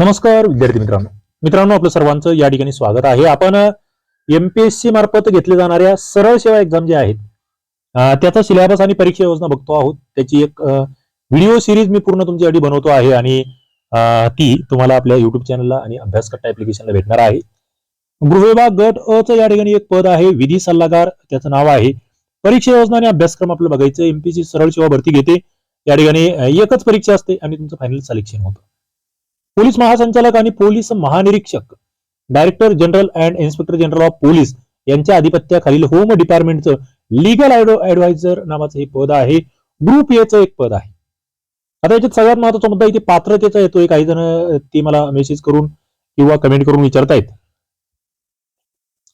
नमस्कार विद्यार्थी मित्रांनो. मित्रांनो आपलं सर्वांचं या ठिकाणी स्वागत आहे. आपण एमपीएससी मार्फत घेतल्या जाणाऱ्या सरळ सेवा एक्झाम जे आहेत त्याचा सिलेबस आणि परीक्षा योजना बघतो आहोत. त्याची एक व्हिडिओ सिरीज मी पूर्ण तुमच्यासाठी बनवतो आहे आणि ती तुम्हाला आपल्या युट्यूब चॅनलला आणि अभ्यासकट्टा ऍप्लिकेशनला भेटणार आहे. गृहविभाग गट अ चं या ठिकाणी एक पद आहे विधी सल्लागार. त्याचं नाव आहे परीक्षा योजना आणि अभ्यासक्रम आपलं बघायचं एमपीसी सरळ सेवा भरती घेते. या ठिकाणी एकच परीक्षा असते आणि तुमचं फायनल सिलेक्शन होतं. पोलीस महासंचालक आणि पोलीस महानिरीक्षक. Director general and inspector general of police यांच्या आधिपत्याखालील होम डिपार्टमेंटचं लिगल ऍडवायझर नावाचं हे पद आहे. ग्रुप एचं एक पद आहे. आता याच्यात सगळ्यात महत्त्वाचा मुद्दा इथे पात्रतेचा येतोय काही जण ते मला मेसेज करून किंवा कमेंट करून विचारतायत.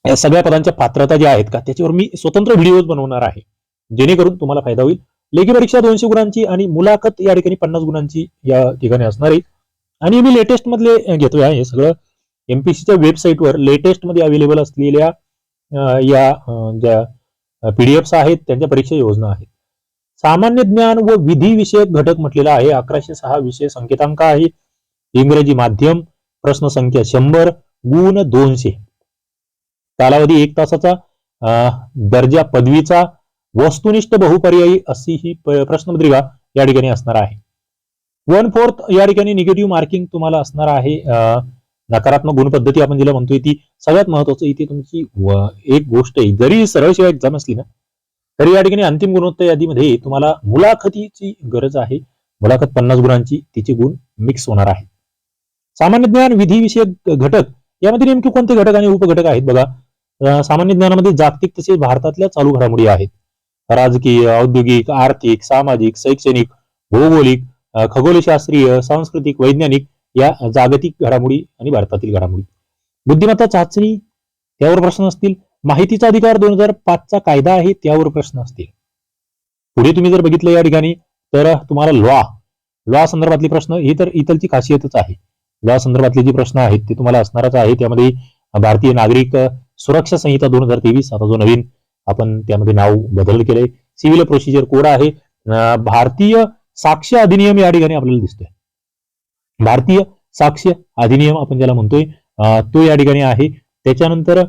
या सगळ्या पदांच्या पात्रता ज्या आहेत का त्याच्यावर मी स्वतंत्र व्हिडिओज बनवणार आहे. जेणेकरून तुम्हाला फायदा होईल. लेखी परीक्षा दोनशे गुणांची आणि मुलाखत या ठिकाणी पन्नास गुणांची या ठिकाणी असणार आहे. आणि मी लेटेस्ट मधले घेतोय हे सगळं एमपीसीच्या वेबसाईटवर लेटेस्टमध्ये अवेलेबल असलेल्या या ज्या पीडीएफ आहेत त्यांच्या परीक्षा योजना आहेत. सामान्य ज्ञान व विधी विषयक घटक म्हटलेला आहे. अकराशे सहा विषय संकेतांक आहे. इंग्रजी माध्यम प्रश्न संख्या शंभर गुण दोनशे. कालावधी एक तासाचा दर्जा पदवीचा वस्तुनिष्ठ बहुपर्यायी अशी ही प्रश्नपत्रिका या ठिकाणी असणार आहे. वन फोर्थ या ठिकाणी निगेटिव्ह मार्किंग तुम्हाला असणार आहे. नकारात्मक नकारात्मक गुणपद्धती आपण जिला म्हणतोय ती सगळ्यात महत्वाचं इथे तुमची एक गोष्ट आहे. जरी सरळ शिवाय एक्झाम असली ना तरी या ठिकाणी अंतिम गुणवत्ता यादीमध्ये तुम्हाला मुलाखतीची गरज आहे. मुलाखत पन्नास गुणांची तिचे गुण मिक्स होणार आहे सामान्य ज्ञान विधी विषयक घटक यामध्ये नेमके कोणते घटक आणि उपघटक आहेत बघा. सामान्य ज्ञानामध्ये जागतिक तसेच भारतातल्या चालू घडामोडी आहेत. राजकीय औद्योगिक आर्थिक सामाजिक शैक्षणिक भौगोलिक खगोलशास्त्रीय सांस्कृतिक वैज्ञानिक या जागतिक घडामोडी आणि भारतातील घडामोडी. बुद्धिमत्ता चाचणी त्यावर प्रश्न असतील. माहितीचा अधिकार दोन हजार पाचचा कायदा आहे त्यावर प्रश्न असतील. पुढे तुम्ही जर बघितलं या ठिकाणी तर तुम्हाला लॉ लॉ संदर्भातले प्रश्न हे तर इतरची खासियतच आहे. लॉ संदर्भातले जे प्रश्न आहेत ते तुम्हाला असणारच आहे. त्यामध्ये भारतीय नागरिक सुरक्षा संहिता दोन हजार तेवीस आता जो नवीन आपण त्यामध्ये नाव बदल केलंय. सिव्हिल प्रोसिजर कोड आहे. भारतीय साक्ष अधिनियम या ठिकाणी आपल्याला दिसतोय. भारतीय साक्ष अधिनियम आपण ज्याला म्हणतोय तो या ठिकाणी आहे. त्याच्यानंतर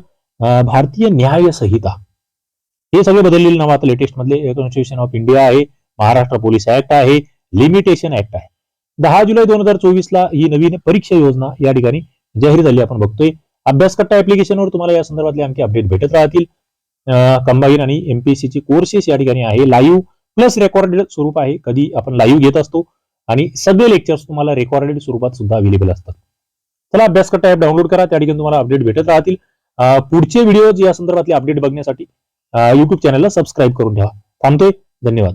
भारतीय न्याय संहिता हे सगळे बदललेले नाव आता लेटेस्ट मधले. कॉन्स्टिट्यूशन ऑफ इंडिया आहे महाराष्ट्र पोलीस ऍक्ट आहे लिमिटेशन ऍक्ट आहे. दहा जुलै दोन हजार चोवीस ला ही नवीन परीक्षा योजना या ठिकाणी जाहीर झाली आपण बघतोय. अभ्यासकट्टा ऍप्लिकेशनवर तुम्हाला या संदर्भातले आणखी अपडेट भेटत राहतील. कंबाईन आणि एमपीएससी ची कोर्सेस या ठिकाणी आहे. लाईव्ह प्लस रेकॉर्डेड स्वरूप आहे. कधी आपण लाईव्ह घेत असतो आणि सगळे लेक्चर्स तुम्हाला रेकॉर्डेड स्वरूपात सुद्धा अवेलेबल असतात. चला अभ्यासकट्टा ऍप डाउनलोड करा. त्या ठिकाणी तुम्हाला अपडेट भेटत राहतील. पुढचे व्हिडिओ या संदर्भातले अपडेट बघण्यासाठी युट्यूब चॅनलला सबस्क्राईब करून ठेवा. थांबतोय. धन्यवाद.